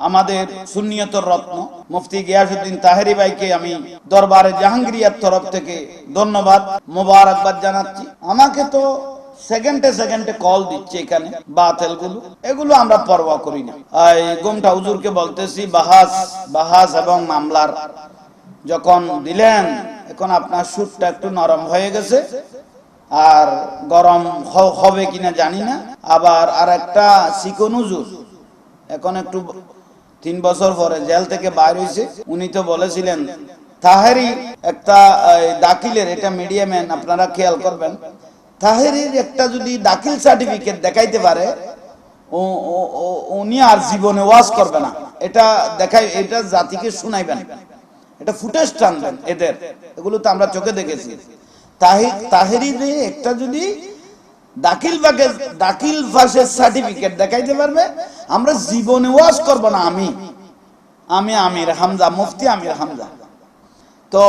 আমাদের সুন্নিয়তর রত্ন। মুফতি গিয়াসুদ্দিন তাহেরি ভাইকে আমি দরবারে জাহাঙ্গীরিয়ার তরফ থেকে ধন্যবাদ, মোবারকবাদ জানাচ্ছি। আমাকে তো সেকেন্ডে সেকেন্ডে কল দিচ্ছে এখানে এগুলো আমরা পরোয়া করি না। এই গোমটা হুজুরকে বলতেছি, বাহাস বাহাস এবং মামলার যখন দিলেন, এখন আপনার সুরটা একটু নরম হয়ে গেছে। আর গরম হবে কিনা জানি না। আবার আর একটা চিকন হুজুর। এখন একটু তিন বছর পরে জেল থেকে বাইর হয়েছে। উনি তো বলেছিলেন, তাহেরি একটা দাখিলের, এটা মিডিয়াম্যান আপনারা খেয়াল করবেন, তাহেরির একটা যদি দাখিল সার্টিফিকেট দেখাইতে পারে উনি আর জীবনে ওয়াজ করবে না। এটা দেখাই, এটা জাতিকে শুনাইবেন। এটা ফুটেজ টানবেন এদের। এগুলো তো আমরা চোখে দেখেছি। তাহি, তাহেরিরে একটা যদি দাখিল বাগে দাখিল ফাঁসের সার্টিফিকেট দেখাইতে পারবে? আমরা জীবনে ওয়াজ করব না, আমি। আমি আমির হামজা, মুফতি আমির হামজা। তো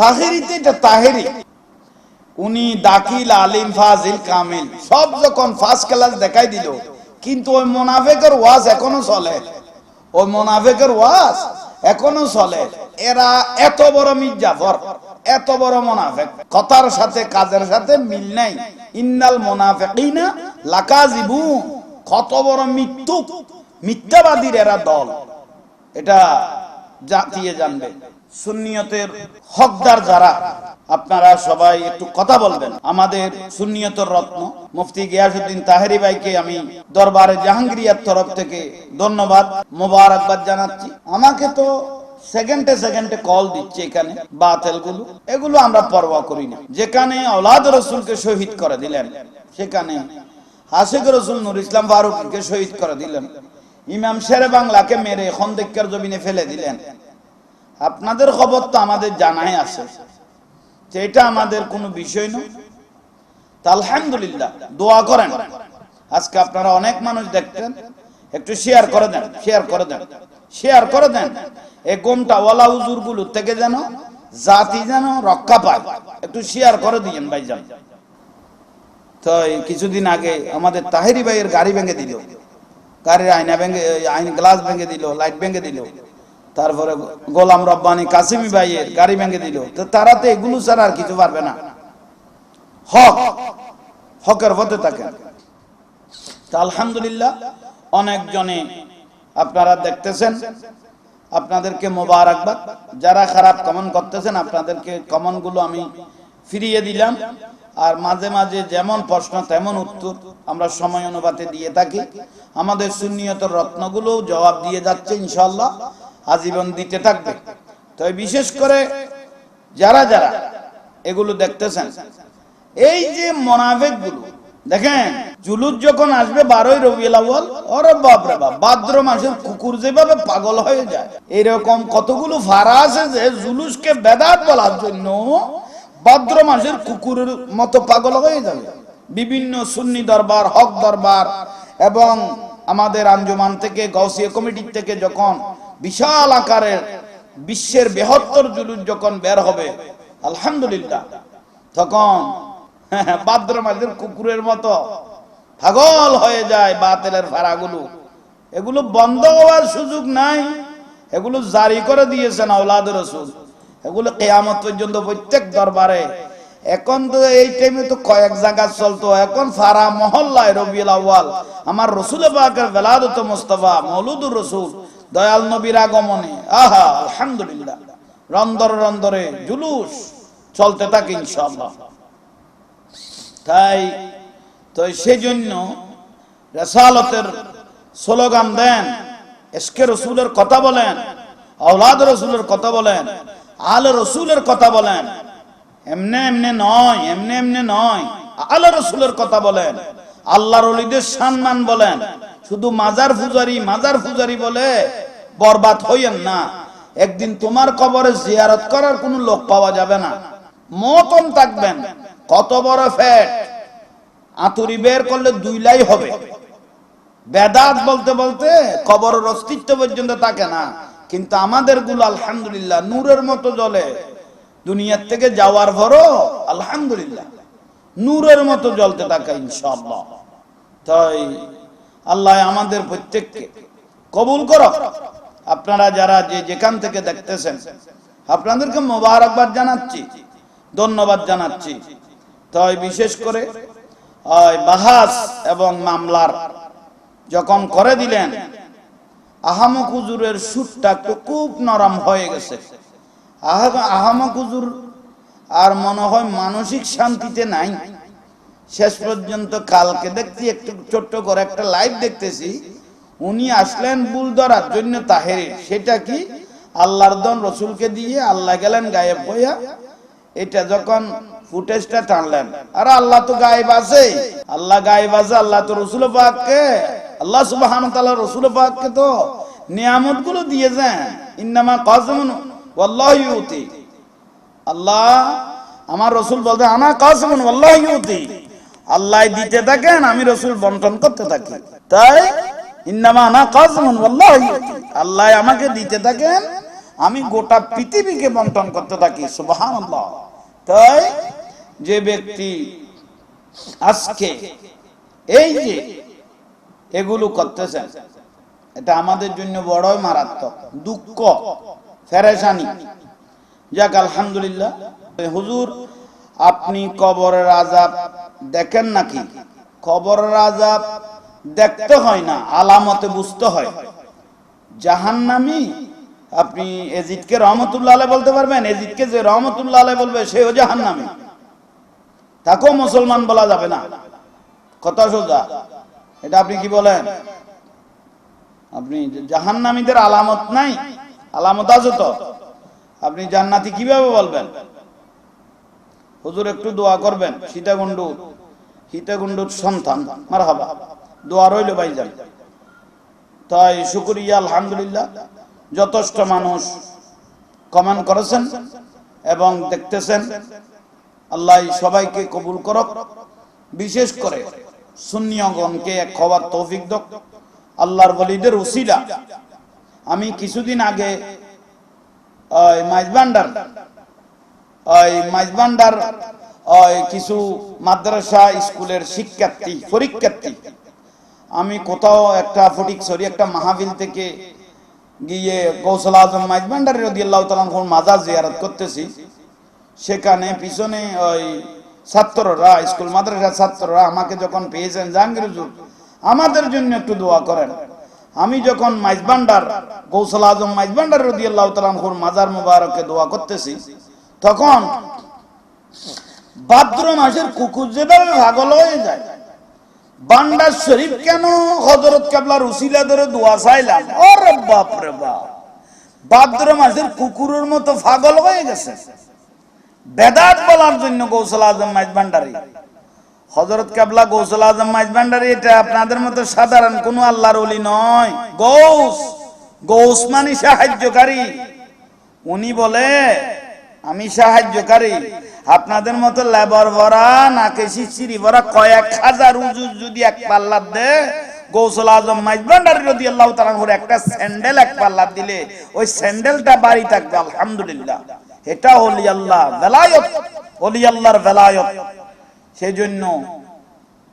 তাহেরিতে এটা তাহেরি। উনি দাখিল, আলিম, ফাজিল, কামিল, সব যখন ফার্স্ট ক্লাস দেখাই দিল, কিন্তু ওই মোনাফেকের ওয়াজ এখনও চলে। ওই মোনাফেকের ওয়াজ এখনও চলে। এরা এত বড় মির্জাফর, এত বড় মোনাফেক। কথার সাথে, কাজের সাথে মিল নাই। ইন্নাল মোনাফেকিনা লাকাজিবু কত বড় মৃত্যু মিথ্যাবাদীর এরা দল। এটা জাতিয়ে জানবে। সুন্নিয়তের হকদার যারা, আপনারা সবাই একটু কথা বলবেন। আমাদের সুন্নিয়তর রত্ন মুফতি গিয়াসুদ্দিন তাহেরি ভাইকে আমি দরবারে জাহাঙ্গীরিয়ার তরফ থেকে ধন্যবাদ, মোবারকবাদ জানাচ্ছি। আমাকে তো সেকেন্ডে সেকেন্ডে কল দিচ্ছে এখানে, বাতেলগুলো। এগুলো আমরা পরোয়া করি না। যেখানে ওলাদ রসুলকে শহীদ করে দিলেন, সেখানে হাসিক রসুল নুর ইসলাম ফারুককে শহীদ করে দিলেন। ইমাম শেরে বাংলাকে মেরে খন্দেকের জমিনে ফেলে দিলেন। আপনাদের খবর তো আমাদের জানাই আছে। এটা আমাদের কোনো বিষয় নয় তা আলহামদুলিল্লাহ, দোয়া করেন। আজকে আপনারা অনেক মানুষ দেখতেন, একটু শেয়ার করে দেন শেয়ার করে দেন শেয়ার করে দেন। এই গোমটা ওয়ালা হুজুরগুলো থেকে যেন জাতি যেন রক্ষা পায়। একটু শেয়ার করে দিয়েন ভাইজান। তো এই কিছুদিন আগে আমাদের তাহেরি ভাইয়ের গাড়ি ভেঙে দিল। গাড়ির আয়না ভেঙে আইন গ্লাস ভেঙে দিল লাইট ভেঙে দিল। তারপরে গোলাম রব্বানি কাসিমি ভাইয়ের গাড়ি ভেঙে দিল। তো তারা তো এগুলো ছাড়া আর কিছু পারবে না। হক, হকের পথে থাকেন তা আলহামদুলিল্লাহ, অনেকজনে আপনারা দেখতেছেন, আপনাদেরকে মোবারকবাদ। যারা খারাপ কমন করতেছেন, আপনাদেরকে কমনগুলো আমি ফিরিয়ে দিলাম। আর মাঝে মাঝে যেমন প্রশ্ন, তেমন উত্তর আমরা সময় অনুপাতে দিয়ে থাকি। আমাদের সুন্নিয়তর রত্নগুলো জবাব দিয়ে যাচ্ছে ইনশাল্লাহ আজীবন দিতে থাকবে। তো বিশেষ করে যারা যারা এগুলো দেখতেছেন, এই যে মোনাফেকগুলো দেখেন জুলুস যখন আসবে বারোই রবিউল আউয়াল, ওরে বাপ রে বাপ, ভাদ্র মাসের কুকুর যেভাবে পাগল হয়ে যায়, এরকম কতগুলো ফারা আছে যে জুলুসকে বেদাত বলার জন্য ভাদ্র মাসের কুকুরের মতো পাগল হয়ে যাবে। বিভিন্ন সুন্নি দরবার, হক দরবার, এবং আমাদের আঞ্জুমান থেকে গৌসিয়া কমিটির থেকে যখন বিশাল আকারের বিশ্বের বৃহত্তর জুলুস যখন বের হবে, আলহামদুলিল্লাহ, তখন ভাদ্র মাসের কুকুরের মতো পাগল হয়ে যায় বাতেলের ফাড়াগুলো এগুলো বন্ধ হওয়ার সুযোগ নাই, এগুলো জারি করে দিয়েছেন আওলাদ রসুল। এগুলো কেয়ামত পর্যন্ত প্রত্যেক দরবারে। এখন তো এই টাইমে তো কয়েক জায়গা চলতো, এখন সারা মহল্লায় রবিউল আউয়াল। আমার রসুল পাকের বেলাদত মোস্তফা মৌলুদুর রসুল দয়াল নবীর আগমনে। আহা, আলহামদুলিল্লাহ। রন্দর রন্দরে জুলুস চলতে থাকে ইনশাআল্লাহ। তাই, তো সেই জন্য রেসালতের স্লোগান দেন, এসকে রসুলের কথা বলেন, আওলাদ রসুলের কথা বলেন, আল রসুলের কথা বলেন। এমনে এমনে নয়, এমনে এমনে নয়, আল রসুলের কথা বলেন। আল্লাহর অলিদের সম্মান বলেন। শুধু মাজার ফুজারি মাজার ফুজারি বলে বরবাদ হইয়েন না। একদিন তোমার কবরে জিয়ারত করার কোনো লোক পাওয়া যাবে না। মতন থাকবেন। কত বড় ফ্যাট। আতুরি বের করলে দুই লাই হবে। বেদাত বলতে বলতে কবরের অস্তিত্ব পর্যন্ত থাকে না। কিন্তু আমাদেরগুলো আলহামদুলিল্লাহ নূরের মতো জ্বলে। দুনিয়ার থেকে যাওয়ার পরও আলহামদুলিল্লাহ নূরের মতো জ্বলতে থাকে ইনশাআল্লাহ। তাই আল্লাহ আমাদের প্রত্যেককে কবুল করো আপনারা যারা যে যেখান থেকে দেখতেছেন, আপনাদেরকে মোবারকবাদ জানাচ্ছি, ধন্যবাদ জানাচ্ছি। তাই বিশেষ করে বাহাস এবং মামলার যখন করে দিলেন, আহামক হুজুরের সুরটা খুব নরম হয়ে গেছে। আহা- আহামক হুজুর আর মনে হয় মানসিক শান্তিতে নাই। শেষ পর্যন্ত কালকে দেখছি একটু ছোট্ট করে একটা লাইভ দেখতেছি। উনি আসলেন বুল ধরার জন্য তাহেরে। সেটা কি? আল্লাহর দন রসুলকে দিয়ে আল্লাহ গেলেন গায়েব হইয়া। এটা যখন ফুটেজটা টানলেন। আর আল্লাহ তো গায়েব আছে। আল্লাহ গায়েব আছে, আল্লাহ তো রসুল পাককে। আল্লাহ সুবহান তাআলা রসুল পাককে তো নিয়ামতগুলো দিয়েছেন। ইন্নামা কাসমুন ওয়াল্লাহু ইউতি। আল্লাহ আমার রসুল বলতে আমার কাসমুন আল্লাহ ইউতি। আল্লাহ দিতে থাকেন, আমি রসুল বন্টন করতে থাকি। তাই আল্লাহ আমাকে দিতে থাকেন, আমি গোটা পৃথিবীকে বন্টন করতে থাকি, সুবহানাল্লাহ। তাই যে ব্যক্তি আজকে এই যে এগুলো করতেছেন, এটা আমাদের জন্য বড়ই মারাত্মক, দুঃখ, ফেরেশানি। যাক, আলহামদুলিল্লাহ। হুজুর, আপনি কবরের আজাব দেখেন নাকি? কবরের আজাব দেখতে হয় না, আলামতে বুঝতে হয়। জাহান্নামি, আপনি এজিদকে রহমতুল্লাহ আলাই বলতে পারবেন, এজিদকে যে রহমতুল্লাহ আলাই বলবে, সেও জাহান্নামি। তাকেও মুসলমান বলা যাবে না। কথা সোজা। এটা আপনি কি বলেন? আপনি জাহান্নামীদের আলামত নাই, আলামত আছে তো। আপনি জান্নাতি কীভাবে বলবেন? হুজুর একটু দোয়া করবেন, সীতাকুণ্ডু, সীতাকুণ্ডুর সন্তান মার হাবা দোয়া রইল ভাইজান তাই শুকুরিয়া, আলহামদুলিল্লাহ। যথেষ্ট মানুষ কমেন্ট করেছেন এবং দেখতেছেন, আল্লাহ সবাইকে কবুল করক। বিশেষ করে সুন্নিয়গণকে এক খবর তৌফিক দক। আল্লাহর বলিদের উসিলা আমি কিছুদিন আগে ওই মাইজবান্ডার ওই মাইজবান্ডার, ওই কিছু মাদ্রাসা স্কুলের শিক্ষার্থী, পরীক্ষার্থী আমি কোথাও একটা ফটিক সরি, একটা মাহফিল থেকে গিয়ে কৌশল আজম মাইজবান্ডার রদি আল্লাহ তালাম মাজার জিয়ারত করতেছি। সেখানে পিছনে ওই ছাত্ররা, স্কুল মাদ্রাসার ছাত্ররা আমাকে যখন পেয়েছেন, জাহাঙ্গীর আমাদের জন্য একটু দোয়া করেন। আমি যখন মাইজবান্ডার কৌশল আজম মাইজবান্ডার রদি আল্লাহ তালামুর মাজার মুবারকে দোয়া করতেছি, তখন ভাদ্র মাসের কুকুর যেভাবে ভাগল হয়ে যায় বান্ডার শরীফ কেন হজরত কেবলার উসিলা ধরে দোয়া চাইলাম? ওরে বাপ রে বাপ ভাদ্র মাসের কুকুরের মতো পাগল হয়ে গেছে। বেদাত বলার জন্য গৌসল আজম মাইজ ভান্ডারি। হজরত কাবলা গৌসল আজম মাইজ ভান্ডারি, এটা আপনাদের মতো সাধারণ কোন আল্লাহর ওলি নয়। গৌস গৌস মানে সাহায্যকারী। উনি বলে আমি সাহায্যকারী। আপনাদের মতো লেবার ভরা নাকে শিশিরি ভরা কয়েক হাজার উজুর যদি এক পাল্লা দে গৌসল আজম মাইজ ভান্ডারি রদি আল্লাহ তালাহুর একটা স্যান্ডেল এক পাল্লা দিলে, ওই স্যান্ডেলটা বাড়ি থাকবে, আলহামদুলিল্লাহ। এটা হলি আল্লাহ বেলায়ত হলি আল্লাহর বেলায়ত। সেই জন্য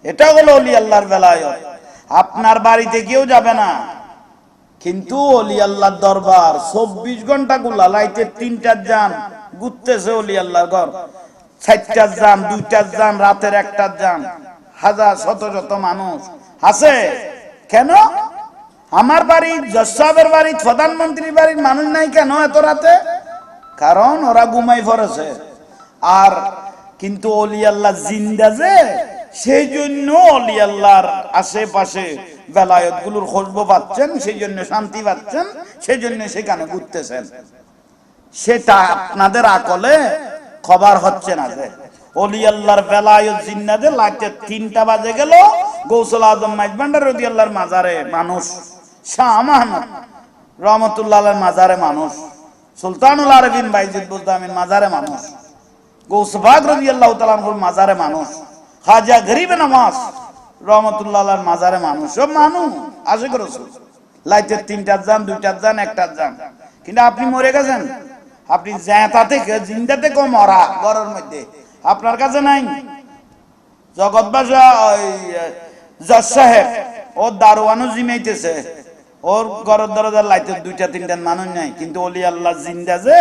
এটা হলো অলি আল্লাহর বেলায়ত। আপনার বাড়িতে কেউ যাবে না। কিন্তু অলি আল্লাহর দরবার, চব্বিশ ঘণ্টা গুলা লাইতে তিনটার যান। আল্লাহর ঘর। চারটার যান দুইটার যান রাতের একটার যান হাজার শত শত মানুষ। আছে? কেন? আমার বাড়ি বাড়ি, প্রধানমন্ত্রীর বাড়ির মানুষ নাই কেন এত রাতে? কারণ ওরা ঘুমাই পড়েছে। আর কিন্তু অলি আল্লাহ জিন্দা যে, সেই জন্য অলি আল্লাহর আশেপাশে বেলায়তগুলোর খোঁজব পাচ্ছেন, সেই জন্য শান্তি পাচ্ছেন, সেই জন্য সেখানে ঘুরতেছেন। সেটা আপনাদের আকলে খবর হচ্ছে না যে তিনটা বাজে গেল। আল্লাহর মাজারে মানুষ। মানুষ। মানুষ। খাজা গরিব নামাজ রহমতুল্লাহ মাজারে মানুষ। সব মানুষ আশিক রাসূল। লাইটের তিনটার যান দুইটার যান একটার যান কিন্তু আপনি মরে গেছেন। আপনি জেতা থেকে জিন্দা থেকে মরা ঘরের মধ্যে। আপনার কাছে নাই? জগৎ বাসা ওই জজ সাহেব, ও দারোয়ানও জিমাইতেছে ওর ঘরের দরজার লাইতে দুইটা, তিনটা মানুষ নাই, কিন্তু অলি আল্লাহ জিন্দা যে,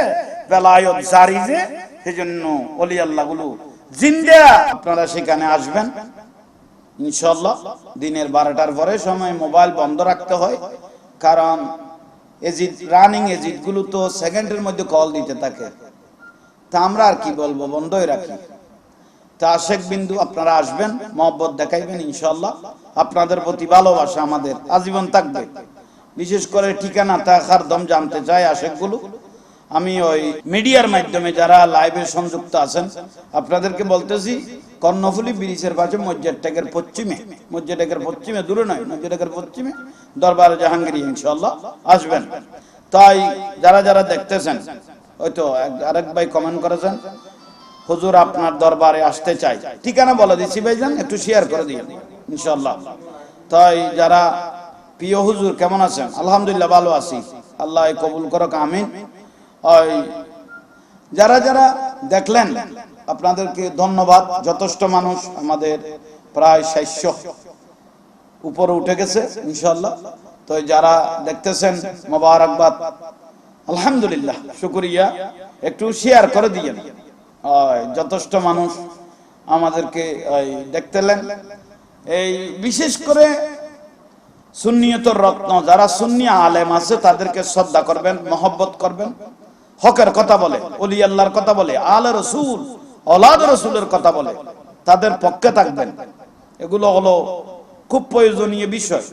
বেলায়ত জারি যে, সেজন্য অলি আল্লাহগুলো জিন্দা। আপনারা সেখানে আসবেন। ইনশাল্লাহ দিনের বারোটার পরে সময় মোবাইল বন্ধ রাখতে হয়, কারণ এজিট রানিং এজিটগুলো তো সেকেন্ডের মধ্যে কল দিতে থাকে। তা আমরা আর কি বলব, বন্ধই রাখি। তা আশেক বিন্দু, আপনারা আসবেন, মহব্বত দেখাইবেন ইনশাল্লাহ আপনাদের প্রতি ভালোবাসা আমাদের, আজীবন থাকবে। বিশেষ করে ঠিকানা তাকার দম জানতে চায় আশেকগুলো আমি ওই মিডিয়ার মাধ্যমে যারা লাইভে সংযুক্ত আছেন, আপনাদেরকে বলতেছি, কর্ণফুলি ব্রিজের পাশে মসজিদ টেকের পশ্চিমে, মসজিদ টেকের পশ্চিমে, দূরে নয়, মসজিদ টেকের পশ্চিমে দরবার জাহাঙ্গীর ইনশাল্লাহ আসবেন। তাই যারা যারা দেখতেছেন, হয়তো আরেক ভাই কমেন্ট করেছেন, হুজুর, আপনার দরবারে আসতে চাই। ঠিকানা বলে দিচ্ছি ভাইজান, একটু শেয়ার করে দিন ইনশাল্লাহ তাই যারা, প্রিয় হুজুর, কেমন আছেন? আলহামদুলিল্লাহ ভালো আছি। আল্লাহ কবুল করক, আমিন। যারা যারা দেখলেন, আপনাদেরকে ধন্যবাদ। যথেষ্ট মানুষ আমাদের প্রায় সাতশো উপরে উঠে গেছে ইনশাল্লাহ তো যারা দেখতেছেন, মোবারকবাদ। আলহামদুলিল্লাহ, শুকরিয়া। একটু শেয়ার করে দিয়েন। যথেষ্ট মানুষ আমাদেরকে দেখতেলেন এই, বিশেষ করে সুন্নিয়তর রত্ন, যারা সুন্নি আলেম আছে, তাদেরকে শ্রদ্ধা করবেন, মহব্বত করবেন। হকের কথা বলে অলি আল্লাহর কথা বলে, আল রসুল অলাদ রসুলের কথা বলে, তাদের পক্ষে থাকবেন। এগুলো হলো খুব প্রয়োজনীয় বিষয়।